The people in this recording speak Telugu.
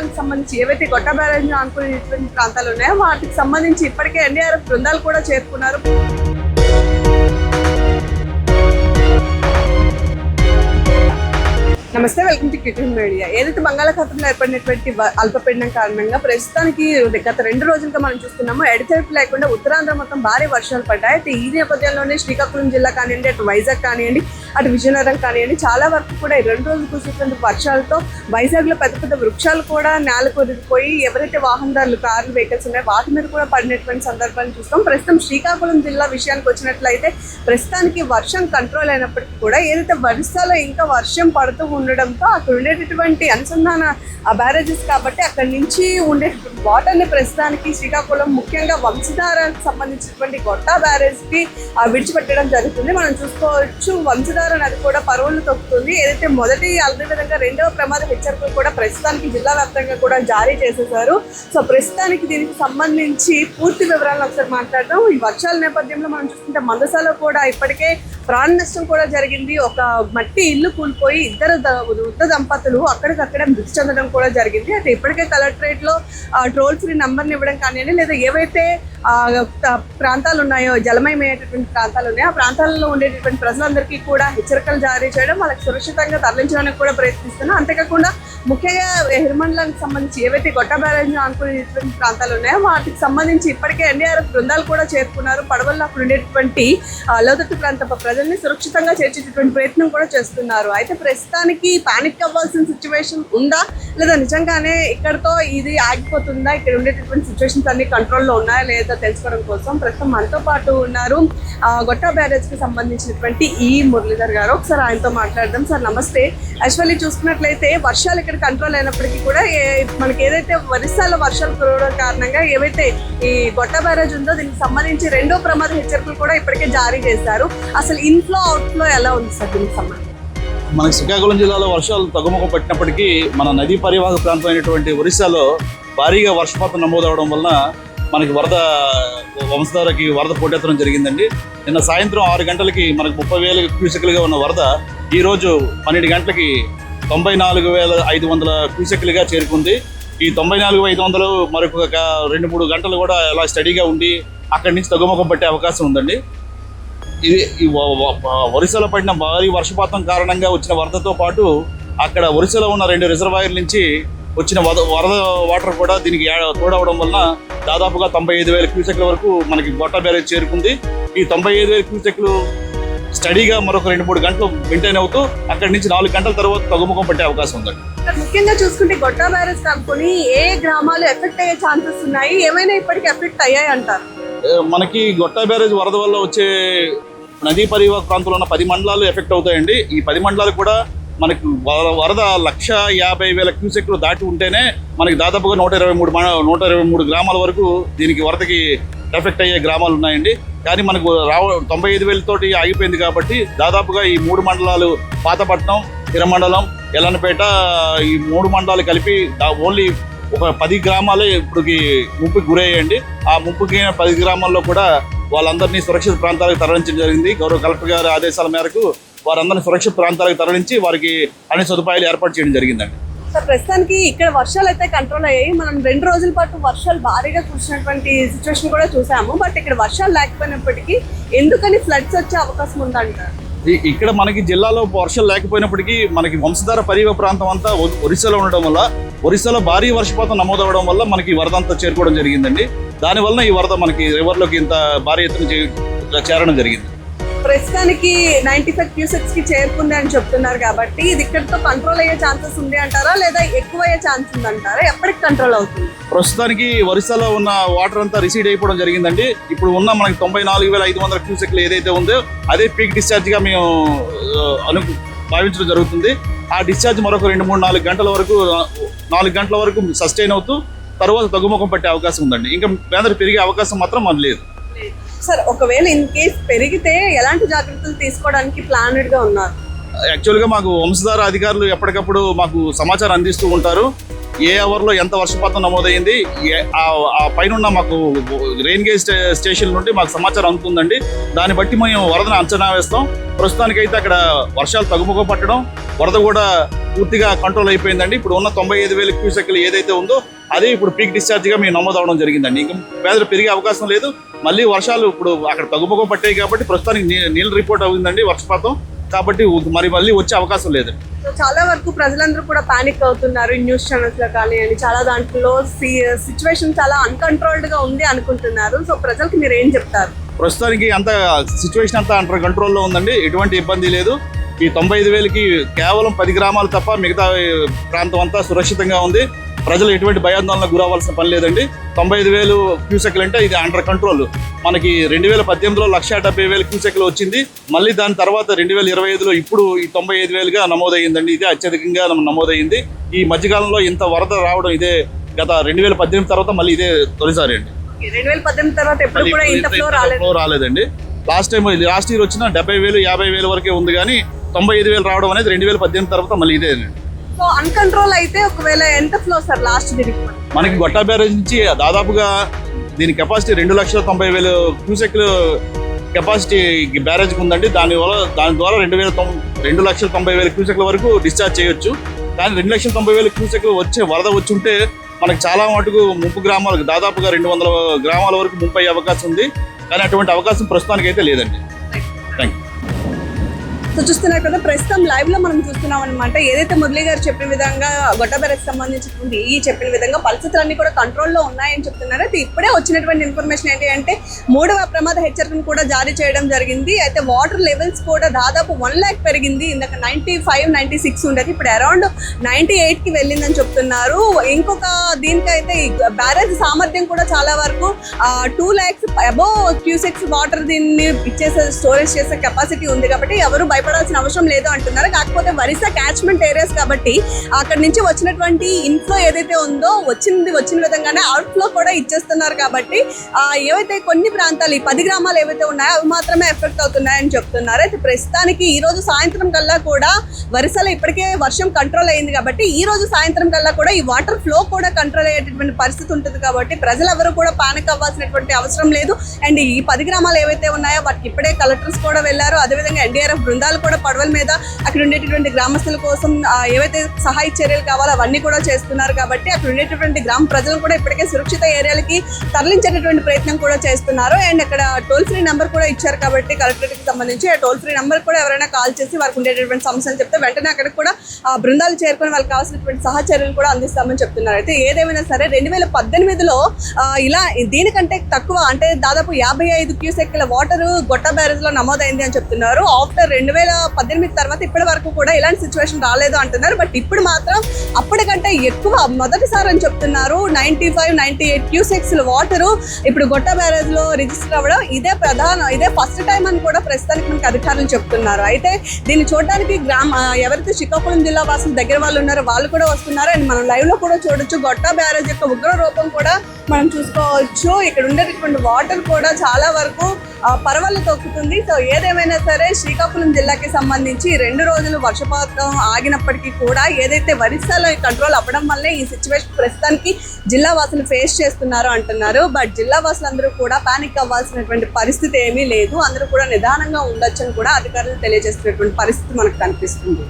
ప్రాంతాలకు సంబంధించి ఏవైతే గొట్ట బ్యారేజ్ అనుకునేటువంటి ప్రాంతాలు ఉన్నాయో వాటికి సంబంధించి ఇప్పటికే ఎన్డీఆర్ఎఫ్ బృందాలు కూడా చేరుకున్నారు. నమస్తే వెల్కమ్ టు క్రికెట్ మీడియా. ఏదైతే బంగాళాఖాతంలో ఏర్పడినటువంటి అల్పపీడనం కారణంగా ప్రస్తుతానికి గత రెండు రోజులుగా మనం చూస్తున్నాము ఎడతెరిపి లేకుండా ఉత్తరాంధ్ర మొత్తం భారీ వర్షాలు పడ్డాయి. అయితే ఈ నేపథ్యంలోనే శ్రీకాకుళం జిల్లా కానివ్వండి అటు వైజాగ్ కానివ్వండి అటు విజయనగరం కానివ్వండి చాలా వరకు కూడా ఈ రెండు రోజులు కురిసినటువంటి వర్షాలతో వైజాగ్లో పెద్ద పెద్ద వృక్షాలు కూడా నేల కొరిగిపోయి ఎవరైతే వాహనదారులు కార్లు వెహికల్స్ ఉన్నాయో వాటి మీద కూడా పడినటువంటి సందర్భాన్ని చూస్తాం. ప్రస్తుతం శ్రీకాకుళం జిల్లా విషయానికి వచ్చినట్లయితే ప్రస్తుతానికి వర్షం కంట్రోల్ అయినప్పటికీ కూడా ఏదైతే వరిసాలో ఇంకా వర్షం పడుతూ ఉండడంతో అక్కడ ఉండేటటువంటి అనుసంధాన ఆ బ్యారేజెస్ కాబట్టి అక్కడ నుంచి ఉండే వాటర్ని ప్రస్తుతానికి శ్రీకాకుళం ముఖ్యంగా వంశధారానికి సంబంధించినటువంటి గొట్ట బ్యారేజ్కి విడిచిపెట్టడం జరుగుతుంది. మనం చూసుకోవచ్చు వంశధార నది కూడా పరువులు తొక్కుతుంది. ఏదైతే మొదటి అదే విధంగా రెండవ ప్రమాద హెచ్చరికలు కూడా ప్రస్తుతానికి జిల్లా వ్యాప్తంగా కూడా జారీ చేసేసారు సో ప్రస్తుతానికి దీనికి సంబంధించి పూర్తి వివరాలను ఒకసారి మాట్లాడదాం. ఈ వర్షాల నేపథ్యంలో మనం చూస్తుంటే మందసాలో కూడా ఇప్పటికే ప్రాణ నష్టం కూడా జరిగింది. ఒక మట్టి ఇల్లు కూలిపోయి ఇద్దరు ద- వృద్ధ దంపతులు అక్కడికక్కడే మృతి చెందడం కూడా జరిగింది. అయితే ఇప్పటికే కలెక్టరేట్లో టోల్ ఫ్రీ నంబర్ని ఇవ్వడం కానివ్వండి లేదా ఏవైతే ప్రాంతాలు ఉన్నాయో జలమయమయ్యేటటువంటి ప్రాంతాలు ఉన్నాయో ఆ ప్రాంతాలలో ఉండేటటువంటి ప్రజలందరికీ కూడా హెచ్చరికలు జారీ చేయడం వాళ్ళకి సురక్షితంగా తరలించడానికి కూడా ప్రయత్నిస్తున్నాం. అంతేకాకుండా ముఖ్యంగా హిర్మండలానికి సంబంధించి ఏవైతే గొట్ట బ్యారేజ్ అనుకునేటువంటి ప్రాంతాలు ఉన్నాయో వాటికి సంబంధించి ఇప్పటికే ఎన్డీఆర్ఎఫ్ బృందాలు కూడా చేరుకున్నారు. పడవల్లో అక్కడ ఉండేటటువంటి లోతట్టు ప్రాంత ప్రజల్ని సురక్షితంగా చేర్చేటటువంటి ప్రయత్నం కూడా చేస్తున్నారు. అయితే ప్రస్తుతానికి పానిక్ అవ్వాల్సిన సిచ్యువేషన్ ఉందా? లేదా నిజంగానే ఇక్కడతో ఇది ఆగిపోతుందా? ఇక్కడ ఉండేటటువంటి సిచ్యువేషన్స్ అన్ని కంట్రోల్లో ఉన్నాయా? లేదా తెలుసుకోవడం కోసం ప్రస్తుతం మనతో పాటు ఉన్నారు ఆ, గొట్ట బ్యారేజ్కి సంబంధించినటువంటి ఈ మురళీధర్ గారు. ఒకసారి ఆయనతో మాట్లాడదాం. సార్ నమస్తే. యాక్చువల్లీ చూసుకున్నట్లయితే వర్షాలు ఇక్కడ కంట్రోల్ అయినప్పటికీ కూడా మనకి ఏదైతే ఒరిస్సాలో వర్షాలు కురవడం కారణంగా ఏవైతే ఈ గొట్ట బ్యారేజ్ ఉందో దీనికి సంబంధించి రెండో ప్రమాద హెచ్చరికలు కూడా ఇప్పటికే జారీ చేశారు. అసలు ఇన్ఫ్లో అవుట్ఫ్లో ఎలా ఉంది సార్ దీనికి సంబంధించి? మనకి శ్రీకాకుళం జిల్లాలో వర్షాలు తగ్గుముఖం పట్టినప్పటికీ మన నదీ పరివాహక అయినటువంటి ఒరిస్సాలో భారీగా వర్షపాతం నమోదవడం వలన మనకి వరద వంశధారకి వరద పోటెత్తడం జరిగిందండి. నిన్న సాయంత్రం ఆరు గంటలకి మనకు ముప్పై వేల క్యూసెక్లుగా ఉన్న వరద ఈరోజు పన్నెండు గంటలకి తొంభై నాలుగు వేల ఐదు వందల క్యూసెక్లుగా చేరుకుంది. ఈ తొంభై నాలుగు ఐదు వందలు మరొక రెండు మూడు గంటలు కూడా అలా స్టడీగా ఉండి అక్కడి నుంచి తగ్గుముఖం పట్టే అవకాశం ఉందండి. ఇది ఈ ఒరిస్సాలో పడిన భారీ వర్షపాతం కారణంగా వచ్చిన వరదతో పాటు అక్కడ ఒరిస్సాలో ఉన్న రెండు రిజర్వాయర్ నుంచి వచ్చిన వరద వాటర్ కూడా దీనికి తోడవడం వలన దాదాపుగా తొంభై ఐదు వేల క్యూసెక్ల వరకు మనకి గొట్ట బ్యారేజ్ చేరుకుంది. ఈ తొంభై ఐదు వేల క్యూసెక్లు స్టడీగా మరొక రెండు మూడు గంటలు మెయింటైన్ అవుతూ అక్కడి నుంచి నాలుగు గంటల తర్వాత తగ్గుముఖం పట్టే అవకాశం ఉందండి ముఖ్యంగా చూసుకుంటే గొట్ట బ్యారేజ్ కనుక్కొని ఏ గ్రామాలు ఎఫెక్ట్ అయ్యే ఛాన్సెస్ ఉన్నాయి? ఏమైనా ఇప్పటికి ఎఫెక్ట్ అయ్యాయి అంటారు? మనకి గొట్ట బ్యారేజ్ వరద వల్ల వచ్చే నదీ పరివాహక ప్రాంతంలో ఉన్న పది మండలాలు ఎఫెక్ట్ అవుతాయండి. ఈ పది మండలాలు కూడా మనకు వరద లక్ష యాభై వేల క్యూసెక్లు దాటి ఉంటేనే మనకి దాదాపుగా నూట ఇరవై మూడు నూట ఇరవై మూడు గ్రామాల వరకు దీనికి వరదకి ఎఫెక్ట్ అయ్యే గ్రామాలు ఉన్నాయండి. కానీ మనకు రావ తొంభై ఐదు వేలతోటి ఆగిపోయింది కాబట్టి దాదాపుగా ఈ మూడు మండలాలు పాతపట్నం తిరమండలం ఎల్లనపేట ఈ మూడు మండలాలు కలిపి దా- ఓన్లీ ఒక పది గ్రామాలే ఇప్పటికి ముంపుకి గురయ్యండి ఆ ముప్పుకి పది గ్రామాల్లో కూడా వాళ్ళందరినీ సురక్షిత ప్రాంతాలకు తరలించడం జరిగింది. గౌరవ కలెక్టర్ గారి ఆదేశాల మేరకు వారందరినీ సురక్షిత ప్రాంతాలకు తరలించి వారికి అన్ని సదుపాయాలు ఏర్పాటు చేయడం జరిగిందండి. సార్ ప్రస్తుతానికి ఇక్కడ వర్షాలు అయితే కంట్రోల్ అయ్యాయి. మనం రెండు రోజుల పాటు వర్షాలు భారీగా కురిసినటువంటి సిచ్యువేషన్ కూడా చూసాము. బట్ ఇక్కడ వర్షాలు లేకపోయినప్పటికీ ఎందుకని ఫ్లడ్స్ వచ్చే అవకాశం ఉందంటారు? ఇక్కడ మనకి జిల్లాలో వర్షాలు లేకపోయినప్పటికీ మనకి వంశధార పరివ ప్రాంతం అంతా ఒరిస్సాలో ఉండడం వల్ల ఒరిస్సాలో భారీ వర్షపాతం నమోదవడం వల్ల మనకి వరద అంతా చేరుకోవడం జరిగిందండి. దానివల్ల ఈ వరద మనకి రివర్లోకి ఇంత భారీ ఎత్తున చేరడం జరిగింది. ప్రస్తుతానికి నైన్టీ ఫైవ్ క్యూసెక్స్కి చేరుకుంది అని చెప్తున్నారు కాబట్టి ఇది ఇక్కడితో కంట్రోల్ అయ్యే ఛాన్సెస్ ఉంది అంటారా? లేదా ఎక్కువ అయ్యే ఛాన్స్ ఉందంటారా ఎప్పటికి కంట్రోల్ అవుతుంది? ప్రస్తుతానికి ఒరిస్సాలో ఉన్న వాటర్ అంతా రిసీడ్ అయిపోవడం జరిగిందండి. ఇప్పుడు ఉన్న మనకి తొంభై నాలుగు వేల ఐదు వందల క్యూసెక్లు ఏదైతే ఉందో అదే పీక్ డిశ్చార్జ్గా మేము ఆ, అను భావించడం జరుగుతుంది. ఆ డిశ్చార్జ్ మరొక రెండు మూడు నాలుగు గంటల వరకు నాలుగు గంటల వరకు సస్టైన్ అవుతూ తర్వాత తగ్గుముఖం పట్టే అవకాశం ఉందండి. ఇంకా వేదన పెరిగే అవకాశం మాత్రం మన లేదు. సార్ ఒకవేళ ఇన్ కేస్ పెరిగితే ఎలాంటి జాగ్రత్తలు తీసుకోవడానికి ప్లానెడ్గా ఉన్నారు? యాక్చువల్గా మాకు వంశధార అధికారులు ఎప్పటికప్పుడు మాకు సమాచారం అందిస్తూ ఉంటారు. ఏ అవర్లో ఎంత వర్షపాతం నమోదైంది? ఆ- ఆ పైన మాకు రెయిన్ గేజ్ స్టేషన్ నుండి మాకు సమాచారం అందుతుందండి. దాన్ని బట్టి మేము వరదను అంచనా వేస్తాం. ప్రస్తుతానికైతే అక్కడ వర్షాలు తగ్గుముఖం పట్టడం వరద కూడా పూర్తిగా కంట్రోల్ అయిపోయిందండి. ఇప్పుడు ఉన్న తొంభై ఐదు వేల క్యూసెక్లు ఏదైతే ఉందో అదే ఇప్పుడు పీక్ డిశ్చార్జ్గా మేము నమోదు అవడం జరిగిందండి. ఇంకా పేదలు పెరిగే అవకాశం లేదు. మళ్ళీ వర్షాలు ఇప్పుడు అక్కడ తగ్గుముఖం పట్టాయి కాబట్టి ప్రస్తుతానికి నీ- నీళ్ళు రిపోర్ట్ అవుతుందండి వర్షపాతం. కాబట్టి మరి మళ్ళీ వచ్చే అవకాశం లేదండి సో చాలా వరకు ప్రజలందరూ కూడా పానిక్ అవుతున్నారు. న్యూస్ ఛానల్స్లో కానీ అని చాలా దాంట్లో సిచ్యువేషన్ చాలా అన్కంట్రోల్డ్గా ఉంది అనుకుంటున్నారు. సో ప్రజలకు మీరు ఏం చెప్తారు? ప్రస్తుతానికి అంత సిచ్యువేషన్ అంతా అండర్ కంట్రోల్లో ఉందండి. ఎటువంటి ఇబ్బంది లేదు. ఈ తొంభై ఐదు వేలకి కేవలం పది గ్రామాలు తప్ప మిగతా ప్రాంతం అంతా సురక్షితంగా ఉంది. ప్రజలు ఎటువంటి భయాందోళనకు గురవ్వాల్సిన పని లేదండి. తొంభై ఐదు వేలు క్యూసెక్లు అంటే ఇది అండర్ కంట్రోల్ మనకి రెండు వేల పద్దెనిమిదిలో లక్ష డెబ్బై వేల క్యూసెక్లు వచ్చింది. మళ్ళీ దాని తర్వాత రెండు వేల ఇరవై ఐదులో ఇప్పుడు ఈ తొంభై ఐదు వేలుగా నమోదయ్యిందండి. ఇదే అత్యధికంగా నమ- నమోదయ్యింది. ఈ మధ్యకాలంలో ఇంత వరద రావడం ఇదే గత రెండు వేల పద్దెనిమిది తర్వాత మళ్ళీ ఇదే తొలిసారి అండి. రెండు వేల పద్దెనిమిది తర్వాత ఎప్పుడు మళ్ళీ కూడా ఇప్పుడు ఇంత ఇంత- ఫ్లో రాలేదండి. లాస్ట్ టైం లాస్ట్ ఇయర్ వచ్చిన డెబ్బై వేలు యాభై వేలు వరకే ఉంది కానీ తొంభై ఐదు వేలు రావడం అనేది రెండు వేల పద్దెనిమిది తర్వాత మళ్ళీ ఇదే సో అన్కంట్రోల్ అయితే ఒకవేళ ఎంత ఫ్లో సార్ లాస్ట్ దీనికి మనకి గొట్టా బ్యారేజ్ నుంచి దాదాపుగా దీని కెపాసిటీ రెండు లక్షల తొంభై వేలు క్యూసెక్లు కెపాసిటీ బ్యారేజ్కి ఉందండి. దాని వల్ల దాని ద్వారా రెండు వేల రెండు లక్షల తొంభై వేల క్యూసెక్ల వరకు డిశ్చార్జ్ చేయొచ్చు. కానీ రెండు లక్షల తొంభై వేల క్యూసెక్లు వచ్చే వరద వచ్చి ఉంటే మనకు చాలా మటుకు ముంపు గ్రామాలకు దాదాపుగా రెండు వందల గ్రామాల వరకు ముంపు అయ్యే అవకాశం ఉంది. కానీ అటువంటి అవకాశం ప్రస్తుతానికి అయితే లేదండి థ్యాంక్ యూ సో చూస్తున్నారు కదా ప్రస్తుతం లైవ్లో మనం చూస్తున్నాం అనమాట ఏదైతే మురళి గారు చెప్పిన విధంగా గొట్టబెరకు సంబంధించినటువంటి ఈ చెప్పిన విధంగా పరిస్థితులన్నీ కూడా కంట్రోల్లో ఉన్నాయని చెప్తున్నారు. అయితే ఇప్పుడే వచ్చినటువంటి ఇన్ఫర్మేషన్ ఏంటి అంటే మూడవ ప్రమాద హెచ్చరికను కూడా జారీ చేయడం జరిగింది. అయితే వాటర్ లెవెల్స్ కూడా దాదాపు వన్ ల్యాక్ పెరిగింది. ఇందాక నైన్టీ ఫైవ్ నైన్టీ సిక్స్ ఉండేది. ఇప్పుడు అరౌండ్ నైన్టీ ఎయిట్కి వెళ్ళిందని చెప్తున్నారు. ఇంకొక దీనికైతే బ్యారేజ్ సామర్థ్యం కూడా చాలా వరకు two lakhs above cusecs water దీన్ని ఇచ్చేసే స్టోరేజ్ చేసే కెపాసిటీ ఉంది కాబట్టి ఎవరు భయపడాల్సిన అవసరం లేదు అంటున్నారు. కాకపోతే వరిస క్యాచ్మెంట్ ఏరియాస్ కాబట్టి అక్కడ నుంచి వచ్చినటువంటి ఇన్ఫ్లో ఏదైతే ఉందో వచ్చింది వచ్చిన విధంగానే అవుట్ఫ్లో కూడా ఇచ్చేస్తున్నారు కాబట్టి ఏవైతే కొన్ని ప్రాంతాలు ఈ పది గ్రామాలు ఏవైతే ఉన్నాయో అవి మాత్రమే ఎఫెక్ట్ అవుతున్నాయని చెప్తున్నారు. అయితే ప్రస్తుతానికి ఈ రోజు సాయంత్రం కల్లా కూడా వరిసలో ఇప్పటికే వర్షం కంట్రోల్ అయింది కాబట్టి ఈ రోజు సాయంత్రం కల్లా కూడా ఈ వాటర్ ఫ్లో కూడా కంట్రోల్ అయ్యేటటువంటి పరిస్థితి ఉంటుంది కాబట్టి ప్రజలు ఎవరు కూడా పానిక్ అవ్వాల్సినటువంటి అవసరం లేదు. అండ్ ఈ పది గ్రామాలు ఏవైతే ఉన్నాయో వాటికి ఇప్పుడే కలెక్టర్స్ కూడా వెళ్ళారు. అదేవిధంగా ఎన్డీఆర్ఎఫ్ బృందాలు కూడా పడవల మీద అక్కడ ఉండేటటువంటి గ్రామస్తుల కోసం ఏవైతే సహాయ చర్యలు కావాలో అవన్నీ కూడా చేస్తున్నారు కాబట్టి అక్కడ ఉండేటటువంటి గ్రామ ప్రజలు కూడా ఇప్పటికే సురక్షిత ఏరియాలకి తరలించేటటువంటి ప్రయత్నం కూడా చేస్తున్నారు. అండ్ అక్కడ టోల్ ఫ్రీ నెంబర్ కూడా ఇచ్చారు కాబట్టి కలెక్టరేట్కి సంబంధించి ఆ టోల్ ఫ్రీ నెంబర్ కూడా ఎవరైనా కాల్ చేసి వారికి ఉండేటటువంటి సమస్యలు చెప్తే వెంటనే అక్కడ కూడా ఆ బృందాలు చేరుకొని వాళ్ళకి కావాల్సినటువంటి సహచర్యలు కూడా అందిస్తామని చెప్తున్నారు. అయితే ఏదేమైనా సరే రెండు వేల పద్దెనిమిదిలో ఇలా దీనికంటే తక్కువ అంటే దాదాపు యాభై ఐదు క్యూసెక్ల వాటర్ గొట్ట బ్యారేజ్లో నమోదైంది అని చెప్తున్నారు. ఆఫ్టర్ రెండు వేల పద్దెనిమిది తర్వాత ఇప్పటి వరకు కూడా ఇలాంటి సిచ్యువేషన్ రాలేదు అంటున్నారు. బట్ ఇప్పుడు మాత్రం అప్పటికంటే ఎక్కువ మొదటిసారి అని చెప్తున్నారు. Ninety five ninety eight cusecs water ఇప్పుడు గొట్ట బ్యారేజ్లో రిజిస్టర్ అవ్వడం ఇదే ప్రధాన ఇదే ఫస్ట్ టైం అని కూడా ప్రస్తుతానికి మనకి అధికారులు చెప్తున్నారు. అయితే దీన్ని చూడడానికి గ్రామ ఎవరైతే శ్రీకాకుళం జిల్లా వాసులు దగ్గర వాళ్ళు ఉన్నారో వాళ్ళు కూడా వస్తున్నారు. అండ్ మనం లైవ్లో కూడా చూడొచ్చు. గొట్ట బ్యారేజ్ యొక్క ఉగ్ర రూపం కూడా మనం చూసుకోవచ్చు. ఇక్కడ ఉండేటటువంటి వాటర్ కూడా చాలా వరకు పరవళ్ళు తొక్కుతుంది. సో ఏదేమైనా సరే శ్రీకాకుళం జిల్లాకి సంబంధించి రెండు రోజులు వర్షపాతం ఆగినప్పటికీ కూడా ఏదైతే వరిసాలో కంట్రోల్ అవ్వడం వల్లే ఈ సిచ్యువేషన్ ప్రస్తుతానికి జిల్లా వాసులు ఫేస్ చేస్తున్నారు అంటున్నారు. బట్ జిల్లా వాసులందరూ కూడా పానిక్ అవ్వాల్సినటువంటి పరిస్థితి ఏమీ లేదు. అందరూ కూడా నిదానంగా ఉండొచ్చని కూడా అధికారులు తెలియజేస్తున్నటువంటి పరిస్థితి మనకు కనిపిస్తుంది.